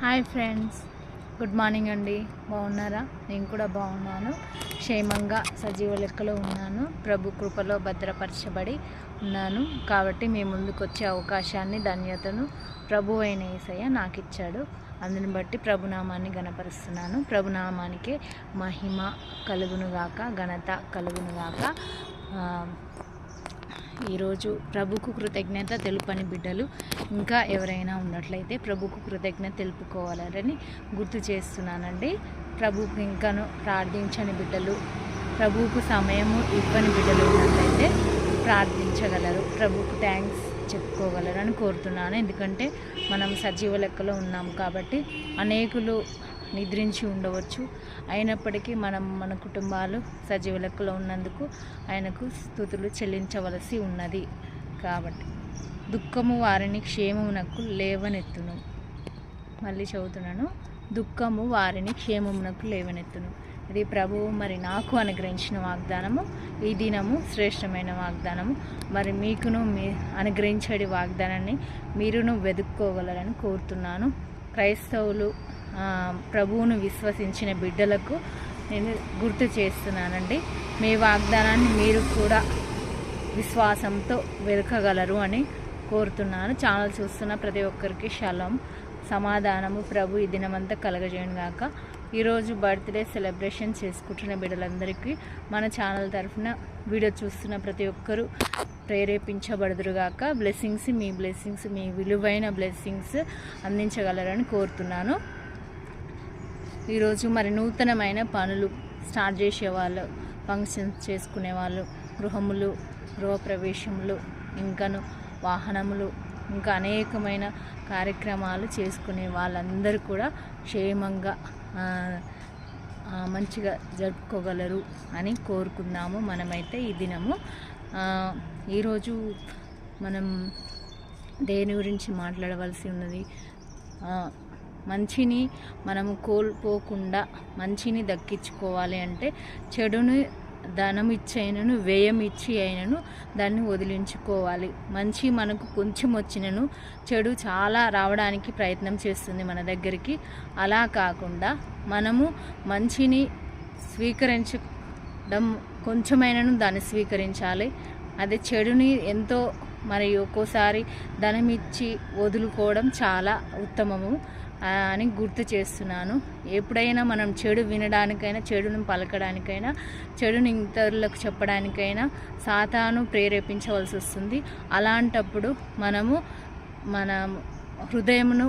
Hi friends. Good morning అండి. బాగున్నారా? నేను కూడా బాగున్నాను. క్షేమంగా సజీవ లెక్కలో ఉన్నాను. ప్రభు కృపలో భద్రపరచబడి ఉన్నాను. కాబట్టి మీ ముందుకు వచ్చే అవకాశాన్ని ధన్యతను ప్రభు అయిన ఏసయ్య నాకు ఇచ్చాడు అందుని బట్టి ప్రభునామాన్ని గణపరుస్తున్నాను ప్రభునామానికే మహిమ కలుగునుగాక ఘనత కలుగునుగాక. ఈరోజు ప్రభుకు కృతజ్ఞత తెలుపని బిడ్డలు ఇంకా ఎవరైనా ఉన్నట్లయితే ప్రభుకు కృతజ్ఞత తెలుపుకోవాలని గుర్తు చేస్తున్నానండి. ప్రభుకు ఇంకాను ప్రార్థించని బిడ్డలు ప్రభువుకు సమయము ఇవ్వని బిడ్డలు ఉన్నట్లయితే ప్రార్థించగలరు. ప్రభుకు థ్యాంక్స్ చెప్పుకోగలరు అని కోరుతున్నాను. ఎందుకంటే మనం సజీవ లెక్కలో ఉన్నాం కాబట్టి అనేకులు నిద్రించి ఉండవచ్చు. అయినప్పటికీ మనం మన కుటుంబాలు సజీవ లెక్కలో ఉన్నందుకు ఆయనకు స్థుతులు చెల్లించవలసి ఉన్నది. కాబట్టి దుఃఖము వారిని క్షేమమునకు లేవనెత్తును. మళ్ళీ చదువుతున్నాను. దుఃఖము వారిని క్షేమమునకు లేవనెత్తును. ఇది ప్రభువు మరి నాకు అనుగ్రహించిన వాగ్దానము. ఈ దినము శ్రేష్టమైన వాగ్దానము. మరి మీకును మీ అనుగ్రహించడి వాగ్దానాన్ని మీరును వెతుక్కోగలరని కోరుతున్నాను. క్రైస్తవులు ప్రభువును విశ్వసించిన బిడ్డలకు నేను గుర్తు చేస్తున్నానండి. మీ వాగ్దానాన్ని మీరు కూడా విశ్వాసంతో వెతకగలరు అని కోరుతున్నాను. ఛానల్ చూస్తున్న ప్రతి ఒక్కరికి శలం సమాధానము. ప్రభు ఈ దినమంతా కలగజేయను గాక. ఈరోజు బర్త్డే సెలబ్రేషన్ చేసుకుంటున్న బిడ్డలందరికీ మన ఛానల్ తరఫున వీడియో చూస్తున్న ప్రతి ఒక్కరూ ప్రేరేపించబడుదురుగాక బ్లెస్సింగ్స్ మీ బ్లెస్సింగ్స్ మీ విలువైన బ్లెస్సింగ్స్ అందించగలరని కోరుతున్నాను. ఈరోజు మరి నూతనమైన పనులు స్టార్ట్ చేసే వాళ్ళు ఫంక్షన్స్ చేసుకునే వాళ్ళు గృహములు గృహప్రవేశములు ఇంకను వాహనములు ఇంకా అనేకమైన కార్యక్రమాలు చేసుకునే వాళ్ళందరూ కూడా క్షేమంగా మంచిగా జరుపుకోగలరు అని కోరుకుందాము. మనమైతే ఈ దినము ఈరోజు మనం దేని గురించి మాట్లాడవలసి ఉన్నది? మంచిని మనము కోల్పోకుండా మంచిని దక్కించుకోవాలి అంటే చెడుని ధనం ఇచ్చి అయినను వ్యయం ఇచ్చి అయినను దాన్ని వదిలించుకోవాలి. మంచి మనకు కొంచెం వచ్చినను చెడు చాలా రావడానికి ప్రయత్నం చేస్తుంది మన దగ్గరికి. అలా కాకుండా మనము మంచిని స్వీకరించడం కొంచెమైనను దాన్ని స్వీకరించాలి. అదే చెడుని ఎంతో మరి ఒక్కోసారి ధనం ఇచ్చి వదులుకోవడం చాలా ఉత్తమము. అని గుర్తు చేస్తున్నాను. ఎప్పుడైనా మనం చెడు వినడానికైనా చెడును పలకడానికైనా చెడుని ఇతరులకు చెప్పడానికైనా సాతాను ప్రేరేపించవలసి వస్తుంది అలాంటప్పుడు మనము మన హృదయమును